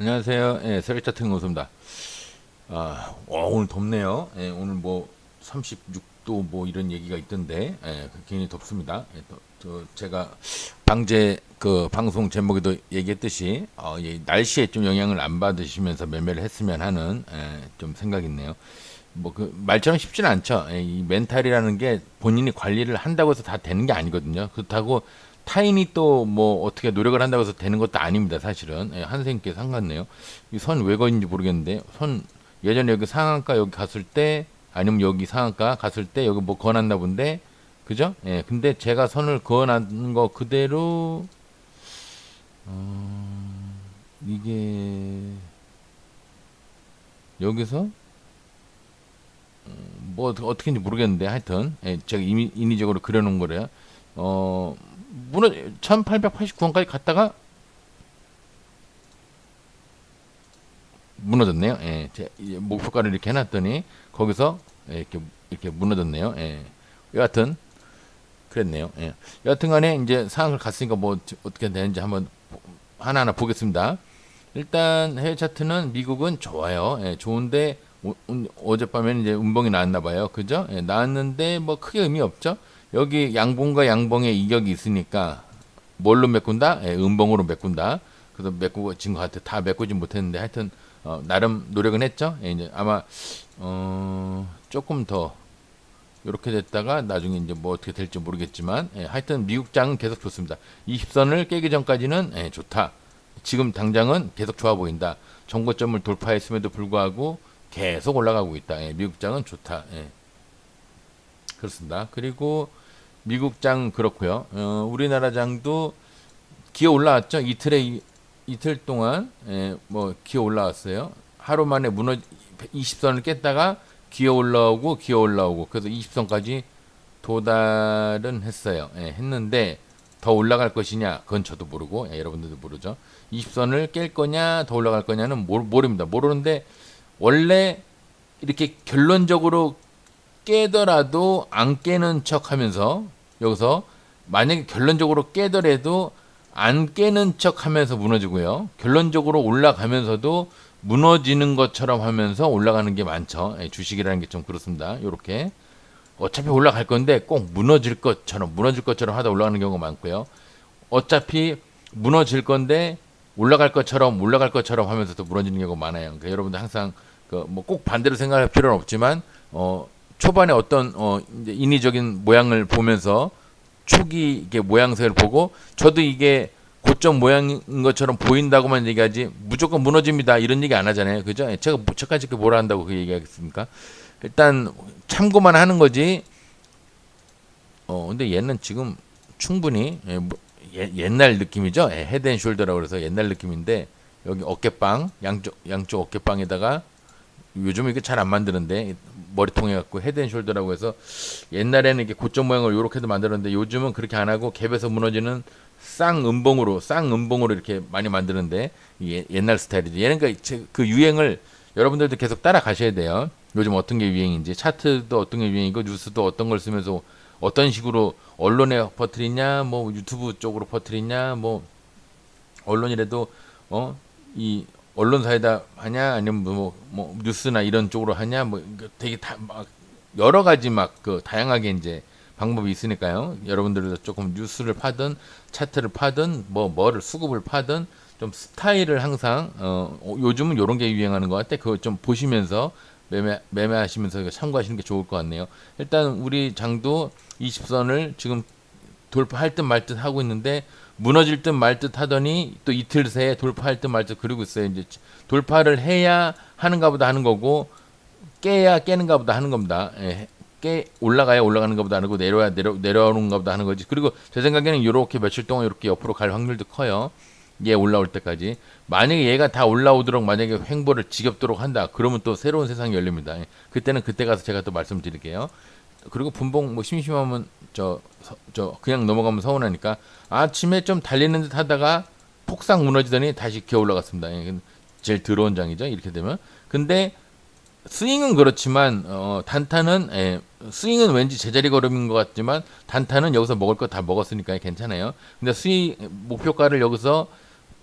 안녕하세요. 예, 세력차트 응호수입니다. 아, 와, 오늘 덥네요. 예, 오늘 뭐 36도 뭐 이런 얘기가 있던데, 예, 굉장히 덥습니다. 예, 또, 저 제가 방제 그 방송 제목에도 얘기했듯이 어, 이 날씨에 좀 영향을 안 받으시면서 매매를 했으면 하는 예, 좀 생각이 있네요. 뭐 그 말처럼 쉽지는 않죠. 예, 이 멘탈이라는 게 본인이 관리를 한다고 해서 다 되는 게 아니거든요. 그렇다고 타인이 또 뭐 어떻게 노력을 한다고 해서 되는 것도 아닙니다. 사실은 예, 한 선생님께 상관네요. 이 선 왜 거인지 모르겠는데 선 예전에 여기 상한가 여기 갔을 때 아니면 여기 상한가 갔을 때 여기 뭐 거놨나 본데 그죠? 예, 근데 제가 선을 그어놓은 거 그대로 어, 이게 여기서 뭐 어떻게- 어떻게인지 모르겠는데 하여튼 예, 제가 인위적으로 그려놓은 거래요. 어 무너 1889원까지 갔다가 무너졌네요. 예, 제이 목표가를 이렇게 해놨더니 거기서 예, 이렇게 이렇게 무너졌네요. 예, 여하튼 그랬네요. 예, 여하튼간에 이제 상황을 갔으니까 뭐 어떻게 되는지 한번 보- 하나하나 보겠습니다. 일단 해외 차트는 미국은 좋아요. 예, 좋은데 오, 어젯밤에는 이제 음봉이 나왔나 봐요. 그죠? 예, 나왔는데 뭐 크게 의미 없죠. 여기 양봉과 양봉의 이격이 있으니까 뭘로 메꾼다? 예, 음봉으로 메꾼다. 그래서 메꾸진 것 같아. 다 메꾸진 못했는데 하여튼 어, 나름 노력은 했죠. 예, 이제 아마 어, 조금 더 이렇게 됐다가 나중에 이제 뭐 어떻게 될지 모르겠지만 예, 하여튼 미국 장은 계속 좋습니다. 20선을 깨기 전까지는 예, 좋다. 지금 당장은 계속 좋아 보인다. 정고점을 돌파했음에도 불구하고 계속 올라가고 있다. 예, 미국 장은 좋다. 예. 그렇습니다. 그리고 미국 장 그렇고요. 어, 우리나라 장도 기어 올라왔죠. 이틀에 이- 이틀 동안 예, 뭐 기어 올라왔어요. 하루 만에 무너 20선을 깼다가 기어 올라오고 기어 올라오고 그래서 20선까지 도달은 했어요. 예, 했는데 더 올라갈 것이냐 그건 저도 모르고 예, 여러분들도 모르죠. 20선을 깰 거냐 더 올라갈 거냐는 모릅니다. 모르는데 원래 이렇게 결론적으로 깨더라도 안 깨는 척 하면서 여기서 만약에 결론적으로 깨더라도 안 깨는 척 하면서 무너지고요. 결론적으로 올라가면서도 무너지는 것처럼 하면서 올라가는 게 많죠. 예, 주식이라는 게 좀 그렇습니다. 요렇게. 어차피 올라갈 건데 꼭 무너질 것처럼 무너질 것처럼 하다 올라가는 경우가 많고요. 어차피 무너질 건데 올라갈 것처럼 올라갈 것처럼 하면서도 무너지는 경우가 많아요. 그러니까 여러분들 항상 그 뭐 꼭 반대로 생각할 필요는 없지만 어 초반에 어떤 어 이제 인위적인 모양을 보면서 초기 이게 모양새를 보고 저도 이게 고점 모양인 것처럼 보인다고만 얘기하지 무조건 무너집니다. 이런 얘기 안 하잖아요. 그죠? 제가 뭐- 저까지 그 뭐라 한다고 그 얘기하겠습니까? 일단 참고만 하는 거지. 어 근데 얘는 지금 충분히 예, 뭐, 예- 옛날 느낌이죠? 예, 헤드앤숄더라고 그래서 옛날 느낌인데 여기 어깨빵 양쪽 양쪽 어깨빵에다가 요즘 이게 잘 안 만드는데 머리통에 갖고 헤드앤숄더라고 해서 옛날에는 이게 고점 모양을 요렇게도 만들었는데 요즘은 그렇게 안 하고 갭에서 무너지는 쌍음봉으로 쌍음봉으로 이렇게 많이 만드는데 이게 옛날 스타일이죠. 얘는 그, 제- 그 유행을 여러분들도 계속 따라가셔야 돼요. 요즘 어떤 게 유행인지 차트도 어떤 게 유행이고 뉴스도 어떤 걸 쓰면서 어떤 식으로 언론에 퍼뜨리냐 뭐 유튜브 쪽으로 퍼뜨리냐 뭐 언론이라도 어이 언론사에다 하냐 아니면 뭐, 뭐 뉴스나 이런 쪽으로 하냐 뭐 되게 다 막 여러 가지 막 그 다양하게 이제 방법이 있으니까요. 여러분들도 조금 뉴스를 파든 차트를 파든 뭐 뭐를 수급을 파든 좀 스타일을 항상 어 어, 요즘은 요런 게 유행하는 것 같아. 그거 좀 보시면서 매매 매매하시면서 참고하시는 게 좋을 것 같네요. 일단 우리 장도 20선을 지금 돌파할 듯 말 듯 하고 있는데 무너질 듯 말 듯 하더니 또 이틀 새에 돌파할 듯 말 듯 그러고 있어요. 이제 돌파를 해야 하는가 보다 하는 거고 깨야 깨는가 보다 하는 겁니다. 예, 깨 올라가야 올라가는 것보다 하는 거고 내려야 내려 내려오는가 보다 하는 거지. 그리고 제 생각에는 이렇게 며칠 동안 이렇게 옆으로 갈 확률도 커요. 얘 올라올 때까지. 만약에 얘가 다 올라오도록 만약에 횡보를 지겹도록 한다. 그러면 또 새로운 세상이 열립니다. 예, 그때는 그때 가서 제가 또 말씀드릴게요. 그리고 분봉 뭐 심심하면 저 저 그냥 넘어가면 서운하니까 아침에 좀 달리는 듯 하다가 폭삭 무너지더니 다시 기어 올라갔습니다. 예, 제일 더러운 장이죠. 이렇게 되면. 근데 스윙은 그렇지만 어, 단타는 예, 스윙은 왠지 제자리 걸음인 것 같지만 단타는 여기서 먹을 거 다 먹었으니까 괜찮아요. 근데 스윙 목표가를 여기서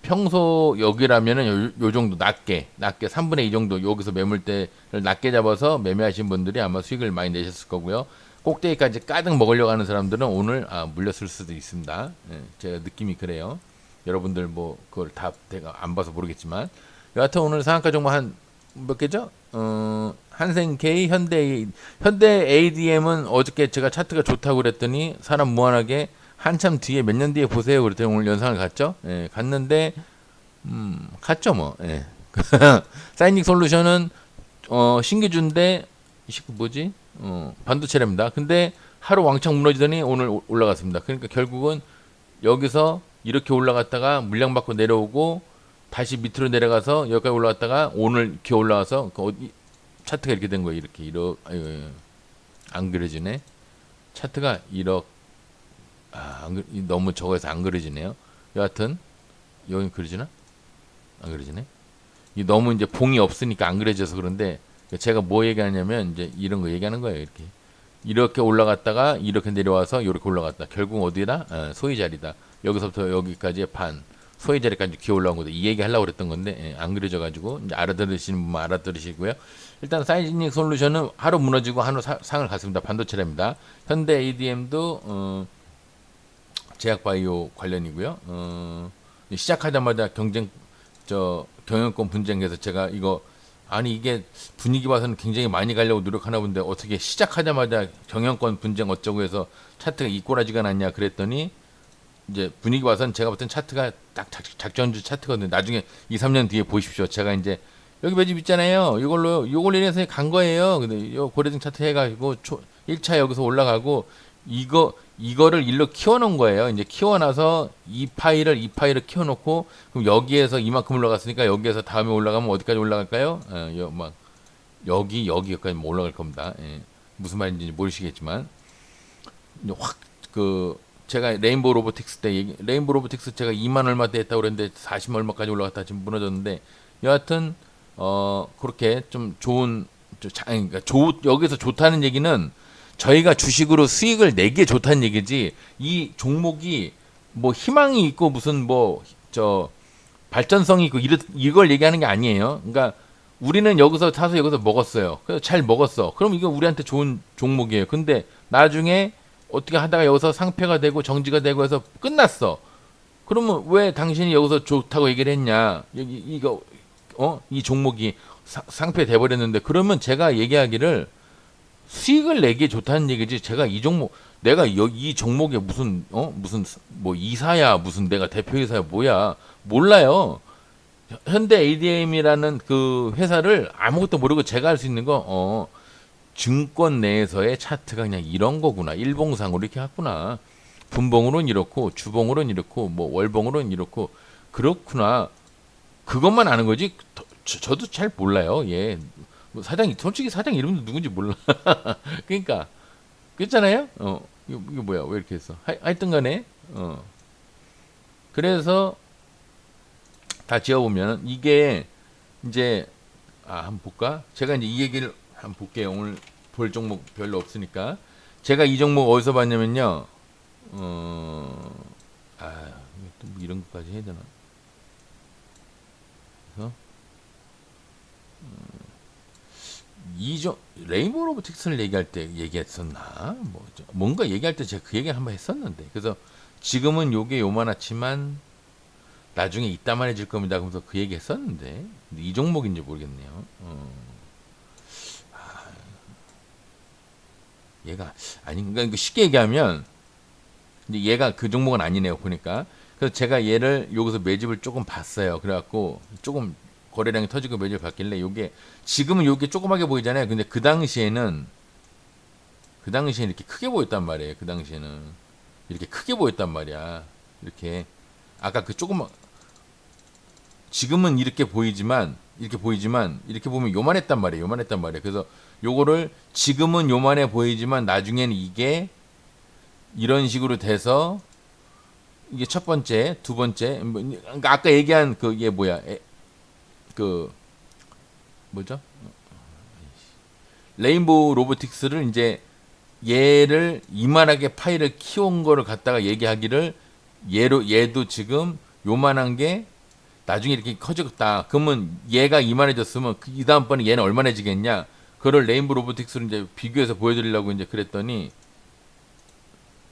평소 여기라면은 요, 요 정도 낮게 낮게 3분의 2 정도 여기서 매물대를 낮게 잡아서 매매하신 분들이 아마 수익을 많이 내셨을 거고요. 꼭대기까지 가득 먹으려고 하는 사람들은 오늘 아, 물렸을 수도 있습니다. 예, 제가 느낌이 그래요. 여러분들 뭐 그걸 다 제가 안 봐서 모르겠지만 여하튼 오늘 상한가 종목 한 몇 개죠? 어, 한생K, 현대 현대 ADM은 어저께 제가 차트가 좋다고 그랬더니 사람 무한하게 한참 뒤에 몇 년 뒤에 보세요 그랬더니 오늘 연상을 갔죠. 예, 갔는데 음, 갔죠 뭐. 예. 사이닉 솔루션은 어, 신기준데 이그 뭐지? 어, 반도체랍니다. 근데 하루 왕창 무너지더니 오늘 오- 올라갔습니다. 그러니까 결국은 여기서 이렇게 올라갔다가 물량 받고 내려오고 다시 밑으로 내려가서 여기까지 올라갔다가 오늘 이렇게 올라와서 그 어디 차트가 이렇게 된 거예요. 이렇게 이렇게 아유, 아유, 안 그려지네. 차트가 이렇게 아, 너무 적어서 안 그려지네요. 여하튼 여기 그려지나? 안 그려지네. 이 너무 이제 봉이 없으니까 안 그려져서 그런데 제가 뭐 얘기하냐면 이제 이런 거 얘기하는 거예요. 이렇게 이렇게 올라갔다가 이렇게 내려와서 이렇게 올라갔다. 결국 어디다? 어, 소위 자리다. 여기서부터 여기까지의 반. 소위 자리까지 기어 올라온 거다. 이 얘기 하려고 그랬던 건데 예, 안 그려져 가지고 알아들으시는 분만 알아들으시고요. 일단 사이즈닉 솔루션은 하루 무너지고 하루 사- 상을 갔습니다. 반도체랍니다. 현대 ADM도 어, 제약바이오 관련이고요. 어, 시작하자마자 경쟁 저 경영권 분쟁에서 제가 이거 아니 이게 분위기 봐서는 굉장히 많이 가려고 노력하나 본데 어떻게 시작하자마자 경영권 분쟁 어쩌고 해서 차트가 이꼬라지가 났냐 그랬더니 이제 분위기 봐서는 제가 봤던 차트가 딱 작, 작전주 차트거든요. 나중에 2, 3년 뒤에 보십시오. 제가 이제 여기 매집 있잖아요. 이걸로 이걸 인해서 간 거예요. 근데 요 고래등 차트 해가지고 초, 1차 여기서 올라가고 이거 이거를 일로 키워놓은 거예요. 이제 키워놔서 이 파일을 이 파일을 키워놓고 그럼 여기에서 이만큼 올라갔으니까 여기에서 다음에 올라가면 어디까지 올라갈까요? 어, 여, 막 여기 여기까지 뭐 올라갈 겁니다. 예. 무슨 말인지 모르시겠지만 확 그 제가 레인보우 로보틱스 때 얘기, 레인보우 로보틱스 제가 2만 얼마 때 했다고 그랬는데 40 얼마까지 올라갔다 지금 무너졌는데 여하튼 어 그렇게 좀 좋은 저 그러니까 좋 여기서 좋다는 얘기는 저희가 주식으로 수익을 내기에 좋다는 얘기지 이 종목이 뭐 희망이 있고 무슨 뭐 저 발전성이 있고 이르, 이걸 얘기하는 게 아니에요. 그러니까 우리는 여기서 사서 여기서 먹었어요. 그래서 잘 먹었어. 그럼 이거 우리한테 좋은 종목이에요. 근데 나중에 어떻게 하다가 여기서 상패가 되고 정지가 되고 해서 끝났어. 그러면 왜 당신이 여기서 좋다고 얘기를 했냐? 이거 어? 이 종목이 사- 상패 돼 버렸는데 그러면 제가 얘기하기를 수익을 내기에 좋다는 얘기지. 제가 이 종목 내가 여, 이 종목에 무슨 어 무슨 뭐 이사야 무슨 내가 대표이사야 뭐야 몰라요. 현대 ADM이라는 그 회사를 아무것도 모르고 제가 할 수 있는 거 어. 증권 내에서의 차트가 그냥 이런 거구나. 일봉상으로 이렇게 갔구나. 분봉으로는 이렇고 주봉으로는 이렇고 뭐 월봉으로는 이렇고 그렇구나. 그것만 아는 거지. 더- 저, 저도 잘 몰라요. 예. 뭐 사장 솔직히 사장 이름도 누군지 몰라. 그러니까 그렇잖아요. 어. 이거, 이거 뭐야? 왜 이렇게 했어? 하, 하여튼 간에 어. 그래서 다 지어 보면 이게 이제 아, 한번 볼까? 제가 이제 이 얘기를 한번 볼게요. 오늘 볼 종목 별로 없으니까. 제가 이 종목 어디서 봤냐면요. 어, 아, 또뭐 이런 것까지 해야 되나? 그래서, 어, 이종 레인보우 로보틱스를 얘기할 때 얘기했었나? 뭐 저- 뭔가 얘기할 때 제가 그 얘기를 한번 했었는데. 그래서 지금은 요게 요만하지만 나중에 이따만해질 겁니다. 그러면서 그 얘기 했었는데 근데 이 종목인지 모르겠네요. 어. 아, 얘가 아니 그러니까 쉽게 얘기하면 이제 얘가 그 종목은 아니네요 보니까. 그래서 제가 얘를 여기서 매집을 조금 봤어요. 그래갖고 조금 거래량이 터지고 매집을 봤길래 요게 지금은 요게 조그맣게 보이잖아요. 근데 그 당시에는 그 당시에 이렇게 크게 보였단 말이에요. 그 당시에는 이렇게 크게 보였단 말이야. 이렇게 아까 그 조그만 지금은 이렇게 보이지만 이렇게 보이지만 이렇게 보면 요만했단 말이에요. 요만했단 말이에요. 그래서 요거를 지금은 요만해 보이지만 나중에는 이게 이런 식으로 돼서 이게 첫 번째, 두 번째, 뭐, 아까 얘기한 그 이게 뭐야? 에, 그 뭐죠? 레인보우 로보틱스를 이제 얘를 이만하게 파일을 키운 거를 갖다가 얘기하기를 얘로 얘도 지금 요만한 게 나중에 이렇게 커졌다. 그러면 얘가 이만해졌으면 그이 다음번에 얘는 얼마나지겠냐? 그걸 레인보 로보틱스로 이제 비교해서 보여드리려고 이제 그랬더니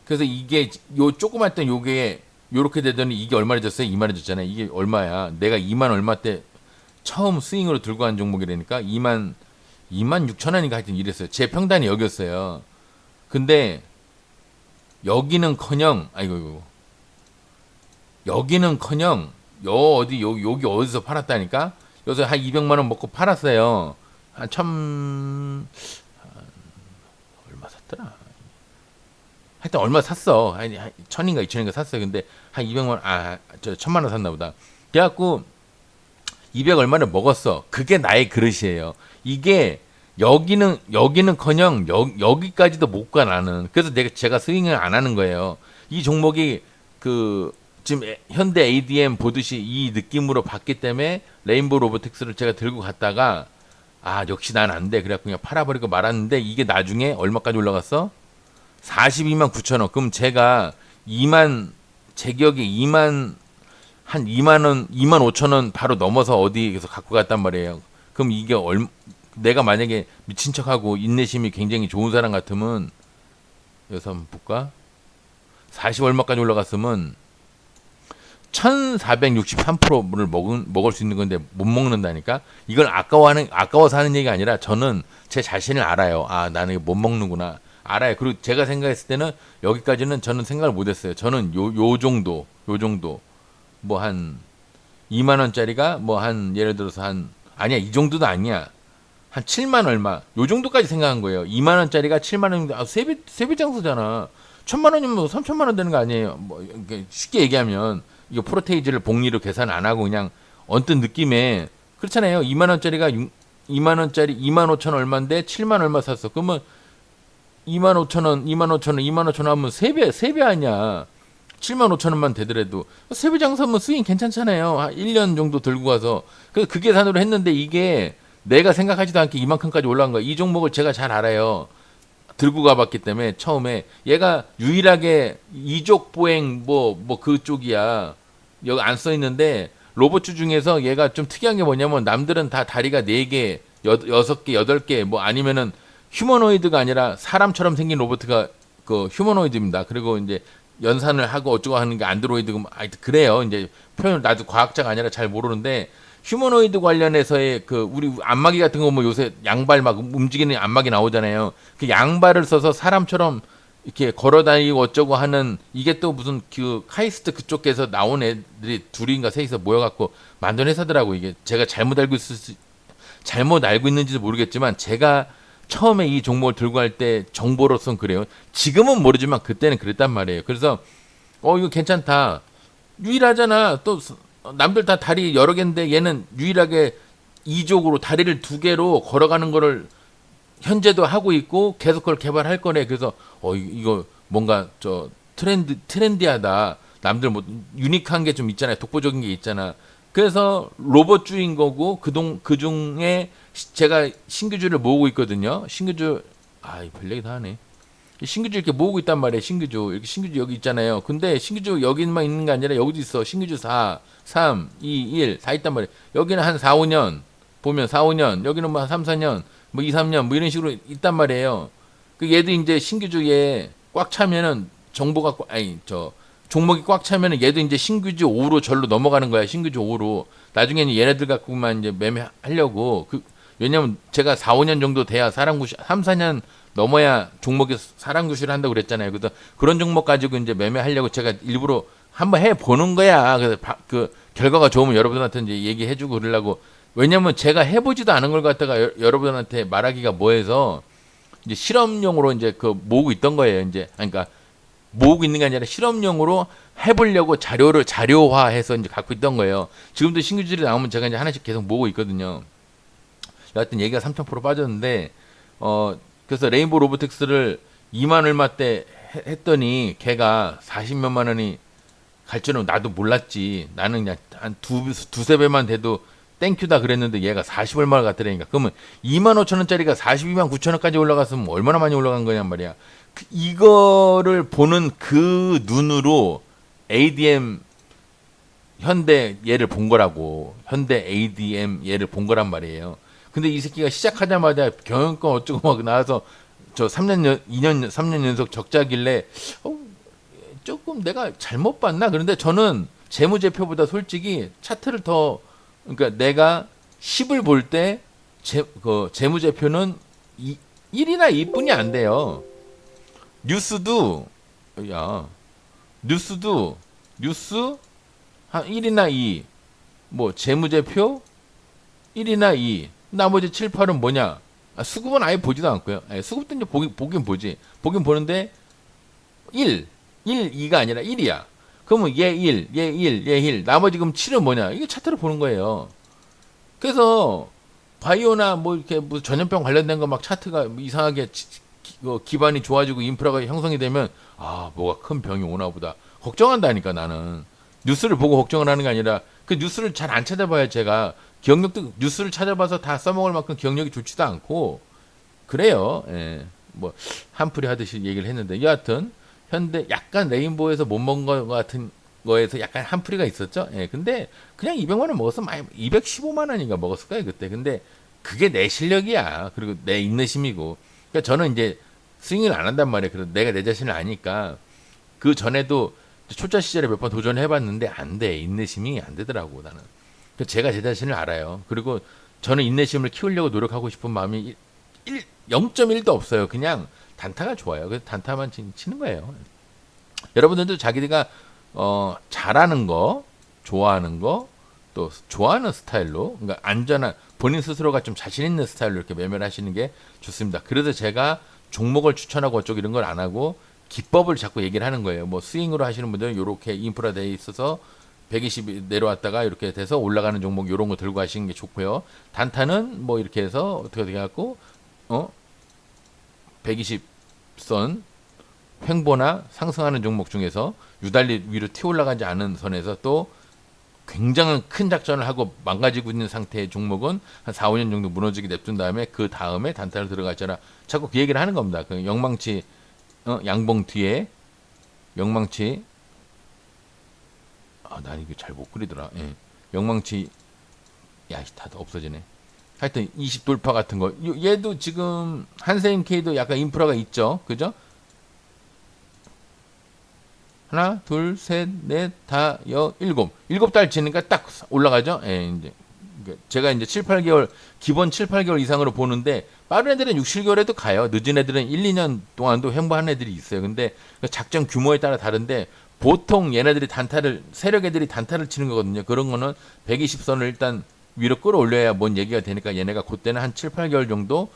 그래서 이게 요 조그만 때 요게 요렇게 되더니 이게 얼마나 졌어요? 이만해졌잖아요. 이게 얼마야? 내가 2만 얼마 때 처음 스윙으로 들고 간 종목이라니까 2만 2만 6천 원인가 하여튼 이랬어요. 제 평단이 여기였어요. 근데 여기는커녕 아이고 이거 여기는커녕 여 어디 요 여기 어디서 팔았다니까 여기서 한 200만 원 먹고 팔았어요. 한 천 얼마 샀더라. 하여튼 얼마 샀어. 한, 한 천인가 이천인가 샀어요. 근데 한 200만 원, 아, 저 천만 원 샀나 보다. 그래갖고 200 얼마를 먹었어. 그게 나의 그릇이에요. 이게 여기는 여기는커녕 여, 여기까지도 못 가 나는. 그래서 내가 제가 스윙을 안 하는 거예요. 이 종목이 그 지금 에- 현대 ADM 보듯이 이 느낌으로 봤기 때문에 레인보우 로보틱스를 제가 들고 갔다가 아 역시 난 안 돼. 그래갖고 그냥 팔아버리고 말았는데 이게 나중에 얼마까지 올라갔어? 42만 9천 원. 그럼 제가 2만 제 기억에 2만 한 2만 원, 2만 5천 원 바로 넘어서 어디에서 갖고 갔단 말이에요. 그럼 이게 얼 내가 만약에 미친 척하고 인내심이 굉장히 좋은 사람 같으면 여기서 한번 볼까? 40 얼마까지 올라갔으면 1463%를 먹은, 먹을 수 있는 건데 못 먹는다니까? 이걸 아까워하는, 아까워서 하는 얘기가 아니라 저는 제 자신을 알아요. 아, 나는 못 먹는구나. 알아요. 그리고 제가 생각했을 때는 여기까지는 저는 생각을 못 했어요. 저는 요, 요 정도, 요 정도. 뭐 한 2만 원짜리가 뭐 한 예를 들어서 한 아니야 이 정도도 아니야. 한 7만 얼마. 요 정도까지 생각한 거예요. 2만 원짜리가 7만 원 아, 세배 세배 장수잖아. 천만 원이면 뭐 3천만 원 되는 거 아니에요? 뭐 쉽게 얘기하면 이거 프로테이지를 복리로 계산 안 하고 그냥 언뜻 느낌에 그렇잖아요. 2만 원짜리가 6, 2만 원짜리 2만 5천 얼마인데 7만 얼마 샀어? 그러면 2만 5천 원 2만 5천 원 2만 5천 원 하면 세배 세 배 아니야 7만 5천 원만 되더라도 세배 장사면 스윙 괜찮잖아요. 한 1년 정도 들고 가서 그, 그 계산으로 했는데 이게 내가 생각하지도 않게 이만큼까지 올라간 거야. 이 종목을 제가 잘 알아요. 들고 가봤기 때문에 처음에 얘가 유일하게 이족 보행 뭐 뭐 그쪽이야. 여기 안 써 있는데 로봇주 중에서 얘가 좀 특이한 게 뭐냐면 남들은 다 다리가 4개, 여, 6개, 8개 뭐 아니면은 휴머노이드가 아니라 사람처럼 생긴 로봇가 그 휴머노이드입니다. 그리고 이제 연산을 하고 어쩌고 하는 게 안드로이드고 뭐 하여튼 그래요. 이제 표현 나도 과학자가 아니라 잘 모르는데 휴머노이드 관련해서의 그 우리 안마기 같은 거 뭐 요새 양발 막 움직이는 안마기 나오잖아요. 그 양발을 써서 사람처럼 이렇게 걸어다니고 어쩌고 하는 이게 또 무슨 그 카이스트 그쪽에서 나온 애들이 둘인가 셋이서 모여갖고 만든 회사더라고 이게 제가 잘못 알고 있을 수 잘못 알고 있는지도 모르겠지만 제가 처음에 이 종목을 들고 갈 때 정보로선 그래요. 지금은 모르지만 그때는 그랬단 말이에요. 그래서 어 이거 괜찮다. 유일하잖아. 또 스- 남들 다 다리 여러 개인데 얘는 유일하게 이쪽으로 다리를 두 개로 걸어가는 거를 현재도 하고 있고 계속 그걸 개발할 거네. 그래서 어 이- 이거 뭔가 저 트렌드 트렌디하다. 남들 뭐 유니크한 게 좀 있잖아요. 독보적인 게 있잖아. 그래서 로봇 주인 거고 그동 그 중에 시- 제가 신규주를 모으고 있거든요. 신규주 아별 얘기 다 하네. 이 신규주 이렇게 모으고 있단 말이에요. 신규주 이렇게 신규주 여기 있잖아요. 근데 신규주 여기만 있는 게 아니라 여기도 있어. 신규주 4, 3, 2, 1 다 있단 말이에요. 여기는 한 4, 5년 보면 4, 5년 여기는 뭐 3, 4년 뭐 2, 3년 뭐 이런 식으로 있단 말이에요. 그 얘도 이제 신규주에 꽉 차면은 정보가 꽉- 아니 저 종목이 꽉 차면은 얘도 이제 신규주 5로 절로 넘어가는 거야. 신규주 5로. 나중에는 얘네들 갖고만 이제 매매하려고 그 왜냐면 제가 4, 5년 정도 돼야 사람구시 3, 4년 넘어야 종목이 사람구시를 한다고 그랬잖아요. 그래서 그런 종목 가지고 이제 매매하려고 제가 일부러 한번 해 보는 거야. 그래서 바- 그 결과가 좋으면 여러분한테 이제 얘기해 주고 그러려고 왜냐면 제가 해 보지도 않은 걸 갖다가 여, 여러분한테 말하기가 뭐해서 이제 실험용으로 이제 그 모으고 있던 거예요. 이제 그러니까 모으고 있는 게 아니라 실험용으로 해보려고 자료를 자료화해서 이제 갖고 있던 거예요. 지금도 신규들이 나오면 제가 이제 하나씩 계속 모으고 있거든요. 여하튼 얘기가 3,000% 빠졌는데 어 그래서 레인보우 로보틱스를 2만 얼마 때 해- 했더니 걔가 40몇만 원이 갈 줄은 나도 몰랐지. 나는 그냥 한 두, 두세 배만 돼도 땡큐다 그랬는데 얘가 40 얼마를 갔더라니까. 그러면 2만 5천 원짜리가 42만 9천 원까지 올라갔으면 얼마나 많이 올라간 거냔 말이야. 그- 이거를 보는 그 눈으로 ADM 현대 얘를 본 거라고 현대 ADM 얘를 본 거란 말이에요. 근데 이 새끼가 시작하자마자 경영권 어쩌고 막 나와서 저 3년 연, 2년 3년 연속 적자길래 어, 조금 내가 잘못 봤나? 그런데 저는 재무제표보다 솔직히 차트를 더 그러니까 내가 10을 볼 때 재, 그 재무제표는 이, 1이나 2뿐이 안 돼요. 뉴스도 야 뉴스도 뉴스 한 1이나 2. 뭐 재무제표 1이나 2. 나머지 7, 8은 뭐냐? 아, 수급은 아예 보지도 않고요. 예, 수급도 이제 보긴, 보긴 보지. 보긴 보는데 1, 1, 2가 아니라 1이야. 그러면 얘 1, 얘 1, 얘 1. 나머지 그럼 7은 뭐냐? 이게 차트를 보는 거예요. 그래서 바이오나 뭐 이렇게 뭐 전염병 관련된 거 막 차트가 뭐 이상하게 지- 기, 어, 기반이 좋아지고 인프라가 형성이 되면 아 뭐가 큰 병이 오나 보다 걱정한다니까 나는 뉴스를 보고 걱정을 하는 게 아니라 그 뉴스를 잘 안 찾아봐야 제가 기억력도 뉴스를 찾아봐서 다 써먹을 만큼 기억력이 좋지도 않고 그래요. 예. 뭐 한풀이 하듯이 얘기를 했는데 여하튼 현대 약간 레인보우에서 못 먹은 거 같은 거에서 약간 한풀이가 있었죠. 예. 근데 그냥 200만 원 먹었으면 많이 215만 원인가 먹었을 거예요 그때. 근데 그게 내 실력이야. 그리고 내 인내심이고. 그러니까 저는 이제 스윙을 안 한단 말이에요. 그래서 내가 내 자신을 아니까 그 전에도 초짜 시절에 몇 번 도전해봤는데 안 돼. 인내심이 안 되더라고 나는. 그래서 제가 제 자신을 알아요. 그리고 저는 인내심을 키우려고 노력하고 싶은 마음이 1, 0.1도 없어요. 그냥 단타가 좋아요. 그래서 단타만 치- 치는 거예요. 여러분들도 자기가 어, 잘하는 거, 좋아하는 거, 또 좋아하는 스타일로, 그러니까 안전한 본인 스스로가 좀 자신 있는 스타일로 이렇게 매매를 하시는 게 좋습니다. 그래서 제가 종목을 추천하고 어쩌고 이런 걸 안 하고 기법을 자꾸 얘기를 하는 거예요. 뭐 스윙으로 하시는 분들은 이렇게 인프라 돼 있어서 120이 내려왔다가 이렇게 돼서 올라가는 종목 이런 거 들고 가시는 게 좋고요. 단타는 뭐 이렇게 해서 어떻게 어떻게 갖고 어 120선 횡보나 상승하는 종목 중에서 유달리 위로 튀어 올라가지 않은 선에서 또 굉장한 큰 작전을 하고 망가지고 있는 상태의 종목은 한 4, 5년 정도 무너지게 냅둔 다음에 그 다음에 단타를 들어갔잖아. 자꾸 그 얘기를 하는 겁니다. 그 영망치 어, 양봉 뒤에 영망치 아, 난 이거 잘 못 그리더라. 예. 영망치 야, 다 없어지네. 하여튼 20 돌파 같은 거. 요- 얘도 지금 한세임 K도 약간 인프라가 있죠. 그죠? 하나, 둘, 셋, 넷, 다, 여, 일곱. 일곱 달 지니까 딱 올라가죠? 예, 이제. 그러니까 제가 이제 7, 8개월, 기본 7, 8개월 이상으로 보는데, 빠른 애들은 6, 7개월에도 가요. 늦은 애들은 1, 2년 동안도 횡보하는 애들이 있어요. 근데 그 작전 규모에 따라 다른데, 보통 얘네들이 단타를, 세력 애들이 단타를 치는 거거든요. 그런 거는 120선을 일단 위로 끌어올려야 뭔 얘기가 되니까 얘네가 그때는 한 7, 8개월 정도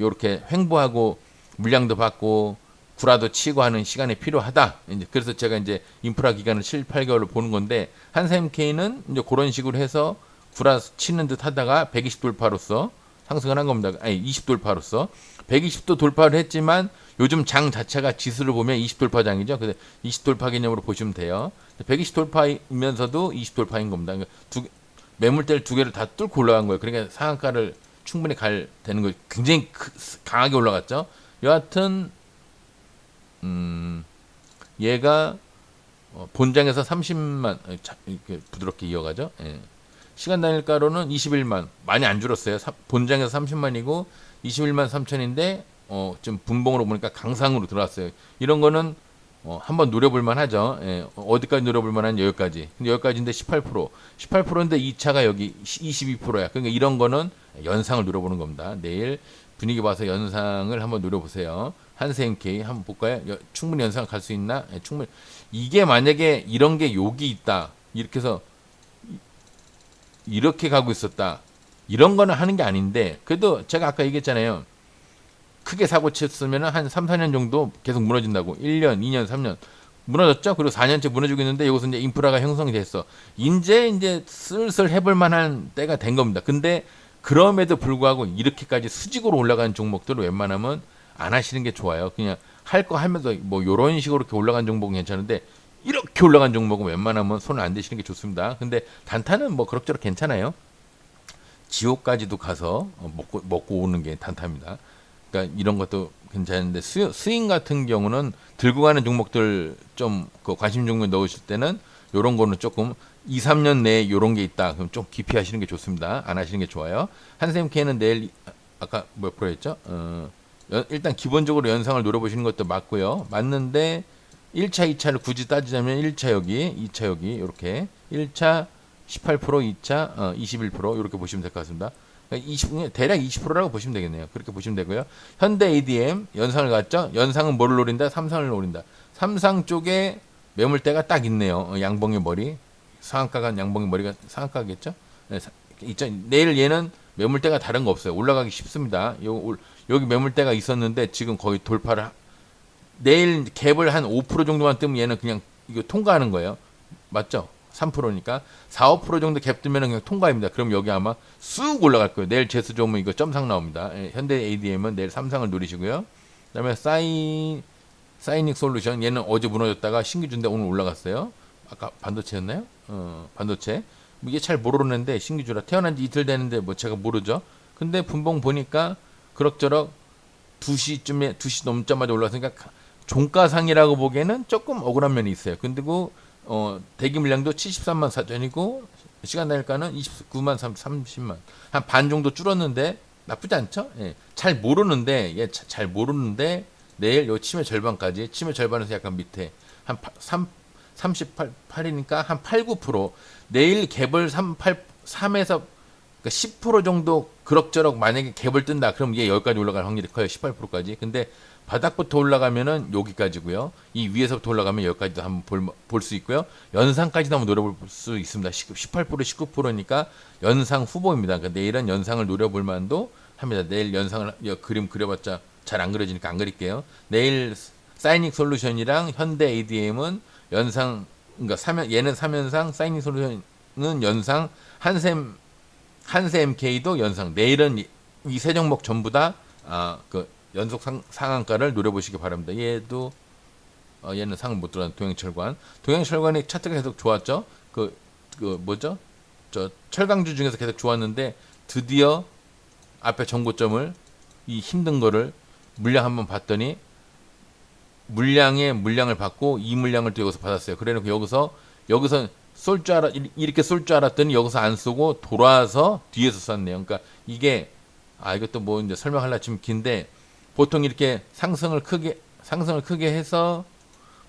요렇게 횡보하고 물량도 받고 구라도 치고 하는 시간이 필요하다. 이제 그래서 제가 이제 인프라 기간을 7, 8개월을 보는 건데 한샘 K는 이제 그런 식으로 해서 구라 치는 듯 하다가 120 돌파로서 상승을 한 겁니다. 아니 20 돌파로서 120도 돌파를 했지만 요즘 장 자체가 지수를 보면 20 돌파장이죠. 그래서 20 돌파 개념으로 보시면 돼요. 120 돌파이면서도 20 돌파인 겁니다. 그러니까 두 개- 매물대를 두 개를 다 뚫고 올라간 거예요. 그러니까 상한가를 충분히 갈 되는 거 굉장히 크- 강하게 올라갔죠. 여하튼 음, 얘가 어, 본장에서 30만 어, 자, 이렇게 부드럽게 이어가죠. 예. 시간 단일가로는 21만 많이 안 줄었어요. 사- 본장에서 30만이고 21만 3천인데 어, 좀 분봉으로 보니까 강상으로 들어왔어요. 이런 거는 어, 한번 노려볼 만 하죠. 예, 어, 어디까지 노려볼 만 한 여기까지. 근데 여기까지인데 18%. 18%인데 2차가 여기 22%야. 그러니까 이런 거는 연상을 노려보는 겁니다. 내일 분위기 봐서 연상을 한번 노려보세요. 한세인케이 한번 볼까요? 여- 충분히 연상 갈 수 있나? 예, 충분히. 이게 만약에 이런 게 욕이 있다. 이렇게 해서 이- 이렇게 가고 있었다. 이런 거는 하는 게 아닌데 그래도 제가 아까 얘기했잖아요. 크게 사고 쳤으면 한 3, 4년 정도 계속 무너진다고. 1년, 2년, 3년. 무너졌죠? 그리고 4년째 무너지고 있는데 여기서 이제 인프라가 형성이 됐어. 이제 이제 슬슬 해볼 만한 때가 된 겁니다. 근데 그럼에도 불구하고 이렇게까지 수직으로 올라가는 종목들을 웬만하면 안 하시는 게 좋아요. 그냥 할 거 하면서 뭐 요런 식으로 이렇게 올라간 종목은 괜찮은데 이렇게 올라간 종목은 웬만하면 손을 안 대시는 게 좋습니다. 근데 단타는 뭐 그럭저럭 괜찮아요. 지옥까지도 가서 어, 먹고 먹고 오는 게 단타입니다. 그러니까 이런 것도 괜찮은데 스, 스윙 같은 경우는 들고 가는 종목들 좀 그 관심 종목 넣으실 때는 요런 거는 조금 2, 3년 내에 요런 게 있다. 그럼 좀 깊이 하시는 게 좋습니다. 안 하시는 게 좋아요. 한샘 케는 내일 아, 아까 몇 프로 했죠? 어, 연- 일단 기본적으로 연상을 노려보시는 것도 맞고요. 맞는데 1차, 2차를 굳이 따지자면 1차 여기, 2차 여기 이렇게 1차 18%, 2차 어, 21% 이렇게 보시면 될 것 같습니다. 그러니까 20, 대략 20%라고 보시면 되겠네요. 그렇게 보시면 되고요. 현대 ADM 연상을 갔죠? 연상은 뭐를 노린다? 삼상을 노린다. 삼상 쪽에 매물대가 딱 있네요. 어, 양봉의 머리. 상한가가 양봉의 머리가 상한가겠죠? 네, 사- 있죠. 내일 얘는 매물대가 다른 거 없어요. 올라가기 쉽습니다. 요, 올- 여기 매물대가 있었는데 지금 거의 돌파를 하- 내일 갭을 한 5% 정도만 뜨면 얘는 그냥 이거 통과하는 거예요. 맞죠? 3%니까 4, 5% 정도 갭 뜨면 그냥 통과입니다. 그럼 여기 아마 쑥 올라갈 거예요. 내일 재수 좋으면 이거 점상 나옵니다. 예, 현대 ADM은 내일 삼상을 노리시고요. 그다음에 사이 사이닉 솔루션 얘는 어제 무너졌다가 신기준대 오늘 올라갔어요. 아까 반도체였나요? 어, 반도체. 뭐 이게 잘 모르는데 신기주라 태어난 지 이틀 되는데 뭐 제가 모르죠. 근데 분봉 보니까 그럭저럭 2시쯤에 2시 넘자마자 올라왔으니까 가- 종가상이라고 보기에는 조금 억울한 면이 있어요. 근데 그 어, 대기 물량도 73만 사전이고 시간 날가는 29만 3, 30만 한 반 정도 줄었는데 나쁘지 않죠? 예. 잘 모르는데 예, 자- 잘 모르는데 내일 요 치매 절반까지 치매 절반에서 약간 밑에 한 3, 38, 8이니까 한 8, 9% 내일 갭을 3, 8, 3에서 그러니까 10% 정도 그럭저럭 만약에 갭을 뜬다 그럼 이게 여기까지 올라갈 확률이 커요. 18%까지. 근데 바닥부터 올라가면은 여기까지고요. 이 위에서부터 올라가면 여기까지도 한번 볼수 있고요. 연상까지도 한번 노려볼 수 있습니다. 18% 19%니까 연상 후보입니다. 그러니까 내일은 연상을 노려볼 만도 합니다. 내일 연상을 여- 그림 그려봤자 잘 안 그려지니까 안 그릴게요. 내일 사이닉 솔루션이랑 현대 ADM은 연상 그러니까 사면 얘는 삼연상 사이닉 솔루션은 연상 한샘 한세 MK도 연상. 내일은 이 세 종목 전부 다 아 그 연속 상, 상한가를 노려보시기 바랍니다. 얘도 어, 얘는 상을 못 들어간 동양철관. 동양철관이 차트가 계속 좋았죠. 그, 그 뭐죠? 저 철강주 중에서 계속 좋았는데 드디어 앞에 정고점을 이 힘든 거를 물량 한번 봤더니 물량에 물량을 받고 이 물량을 또 여기서 받았어요. 그래놓고 여기서 여기서 쏠 줄 알아 이렇게 쏠 줄 알았더니 여기서 안 쏘고 돌아서 뒤에서 쐈네요. 그러니까 이게 아 이것도 뭐 이제 설명하려 치면 긴데 보통 이렇게 상승을 크게 상승을 크게 해서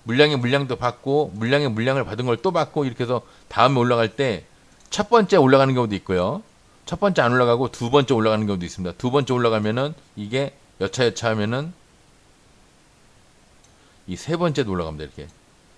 물량의 물량도 받고 물량의 물량을 받은 걸 또 받고 이렇게 해서 다음에 올라갈 때 첫 번째 올라가는 경우도 있고요. 첫 번째 안 올라가고 두 번째 올라가는 경우도 있습니다. 두 번째 올라가면은 이게 여차여차 하면은 이 세 번째도 올라갑니다. 이렇게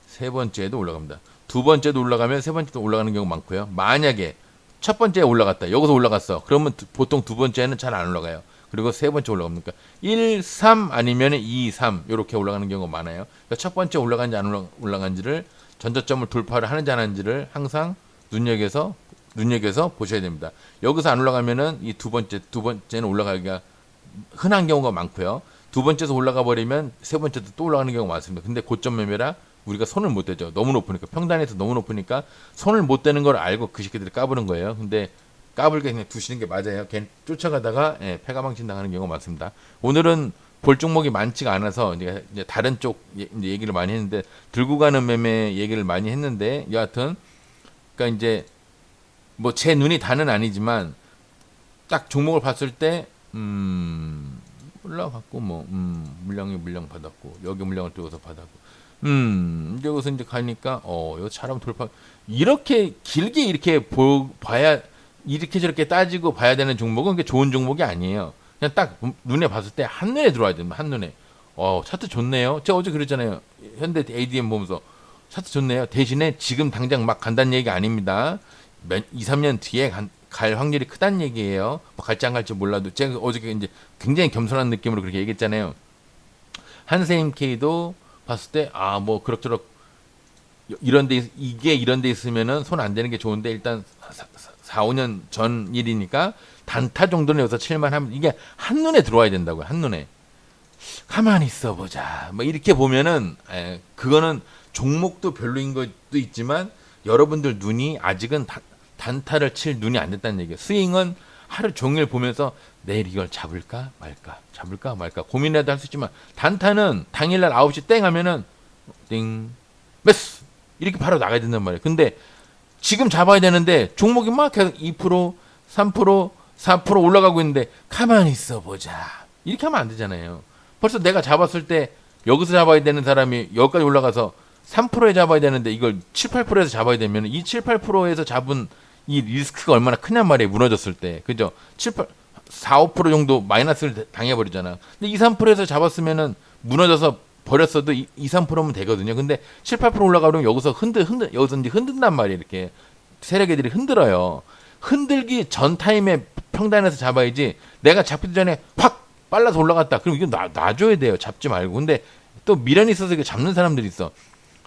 세 번째도 올라갑니다. 두 번째도 올라가면 세 번째도 올라가는 경우 많고요. 만약에 첫 번째 올라갔다. 여기서 올라갔어. 그러면 두- 보통 두 번째는 잘 안 올라가요. 그리고 세 번째 올라갑니까? 1, 3 아니면 2, 3 이렇게 올라가는 경우가 많아요. 그러니까 첫 번째 올라간지 안 올라, 올라간지를 전저점을 돌파를 하는지 안 하는지를 항상 눈여겨서 눈여겨서 보셔야 됩니다. 여기서 안 올라가면은 이 두 번째 두 번째는 올라가기가 흔한 경우가 많고요. 두 번째에서 올라가 버리면 세 번째도 또 올라가는 경우가 많습니다. 근데 고점 매매라 우리가 손을 못 대죠. 너무 높으니까 평단에서 너무 높으니까 손을 못 대는 걸 알고 그 새끼들이 까부는 거예요. 근데 까불게 그냥 두시는 게 맞아요. 걔 쫓아가다가 예, 패가망신 당하는 경우가 많습니다. 오늘은 볼 종목이 많지가 않아서 이제, 다른 쪽 예- 얘기를 많이 했는데 들고 가는 매매 얘기를 많이 했는데 여하튼 그러니까 이제 뭐 제 눈이 다는 아니지만 딱 종목을 봤을 때 음, 올라갔고 뭐 음, 물량이 물량 받았고 여기 물량을 띄워서 받았고 음, 여기서 이제 가니까 어, 이거 사람 돌파 이렇게 길게 이렇게 보, 봐야 이렇게 저렇게 따지고 봐야 되는 종목은 그게 좋은 종목이 아니에요. 그냥 딱 눈에 봤을 때 한눈에 들어와야 됩니다. 한눈에. 어, 차트 좋네요. 제가 어제 그랬잖아요. 현대 ADM 보면서 차트 좋네요. 대신에 지금 당장 막 간다는 얘기 아닙니다. 몇, 2, 3년 뒤에 간- 갈 확률이 크다는 얘기예요. 뭐 갈지 안 갈지 몰라도 제가 어저께 이제 굉장히 겸손한 느낌으로 그렇게 얘기했잖아요. 한세임K도 봤을 때 아 뭐 그럭저럭 이런 데 있- 이게 이런 데 있으면은 손안 대는 게 좋은데 일단 4, 5년 전 일이니까 단타 정도는 여기서 칠만 하면 이게 한눈에 들어와야 된다고요. 한눈에. 가만히 있어 보자. 뭐 이렇게 보면은 에, 그거는 종목도 별로인 것도 있지만 여러분들 눈이 아직은 다- 단타를 칠 눈이 안 됐다는 얘기예요. 스윙은 하루 종일 보면서 내일 이걸 잡을까 말까 잡을까 말까 고민해도 할 수 있지만 단타는 당일날 9시 땡 하면은 띵 메스 이렇게 바로 나가야 된단 말이에요. 근데 지금 잡아야 되는데 종목이 막 계속 2%, 3%, 4% 올라가고 있는데 가만히 있어 보자. 이렇게 하면 안 되잖아요. 벌써 내가 잡았을 때 여기서 잡아야 되는 사람이 여기까지 올라가서 3%에 잡아야 되는데 이걸 7, 8%에서 잡아야 되면 이 7, 8%에서 잡은 이 리스크가 얼마나 크냔 말이에요. 무너졌을 때. 그죠? 7, 8, 4, 5% 정도 마이너스를 당해버리잖아. 근데 2, 3%에서 잡았으면은 무너져서 버렸어도 2, 3%면 되거든요. 근데 7, 8% 올라가면 여기서 흔들, 흔들, 여기서 이제 흔든단 말이에요. 이렇게. 세력 애들이 흔들어요. 흔들기 전 타임에 평단에서 잡아야지 내가 잡기 전에 확 빨라서 올라갔다. 그럼 이거 놔, 놔줘야 돼요. 잡지 말고. 근데 또 미련이 있어서 이거 잡는 사람들이 있어.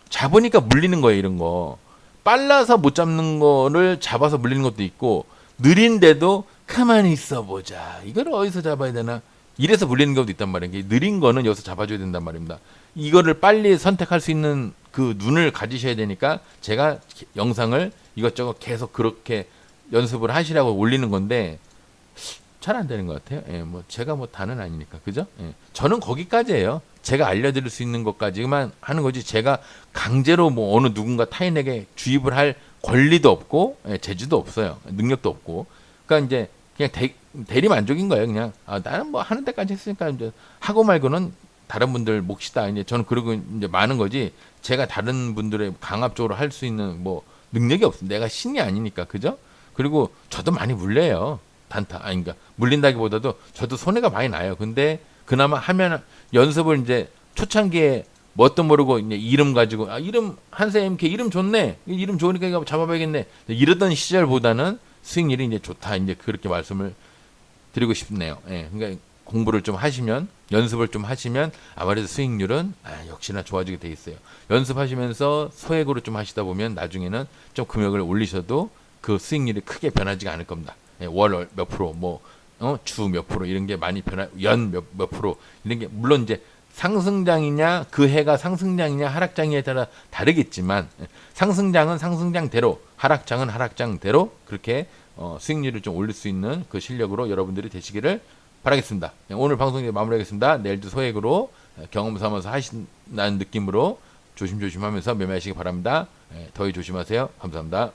잡으니까 물리는 거예요. 이런 거. 빨라서 못 잡는 거를 잡아서 물리는 것도 있고 느린데도 가만히 있어 보자. 이걸 어디서 잡아야 되나? 이래서 물리는 경우도 있단 말이에요. 느린 거는 여기서 잡아줘야 된단 말입니다. 이거를 빨리 선택할 수 있는 그 눈을 가지셔야 되니까 제가 영상을 이것저것 계속 그렇게 연습을 하시라고 올리는 건데 잘 안 되는 것 같아요. 예, 뭐 제가 뭐 다는 아니니까 그죠? 예. 저는 거기까지예요. 제가 알려드릴 수 있는 것까지만 하는 거지. 제가 강제로 뭐 어느 누군가 타인에게 주입을 할 권리도 없고 예, 재주도 없어요. 능력도 없고. 그러니까 이제 그냥 대, 대리 만족인 거예요. 그냥 아, 나는 뭐 하는 데까지 했으니까 이제 하고 말고는 다른 분들 몫이다. 이제 저는 그러고 이제 많은 거지. 제가 다른 분들의 강압적으로 할 수 있는 뭐 능력이 없습니다. 내가 신이 아니니까 그죠? 그리고 저도 많이 물려요. 단타. 아니 그러니까 물린다기보다도 저도 손해가 많이 나요. 근데 그나마 하면 연습을 이제 초창기에 뭣도 모르고 이제 이름 가지고 아 이름 한세 MK 이름 좋네. 이 이름 좋으니까 잡아봐야겠네. 이러던 시절보다는 수익률이 이제 좋다. 이제 그렇게 말씀을 드리고 싶네요. 예. 그러니까 공부를 좀 하시면 연습을 좀 하시면 아무래도 수익률은 아, 역시나 좋아지게 돼 있어요. 연습하시면서 소액으로 좀 하시다 보면 나중에는 좀 금액을 올리셔도 그 수익률이 크게 변하지가 않을 겁니다. 예, 월몇 프로, 뭐, 어, 주 몇 프로 이런 게 많이 변하, 연몇 몇 프로 이런 게 물론 이제 상승장이냐 그 해가 상승장이냐 하락장에 따라 다르겠지만 예, 상승장은 상승장대로 하락장은 하락장대로 그렇게 어, 수익률을 좀 올릴 수 있는 그 실력으로 여러분들이 되시기를 바라겠습니다. 예, 오늘 방송 이제 마무리하겠습니다. 내일도 소액으로 예, 경험 삼아서 하신다는 느낌으로 조심조심하면서 매매하시기 바랍니다. 예, 더위 조심하세요. 감사합니다.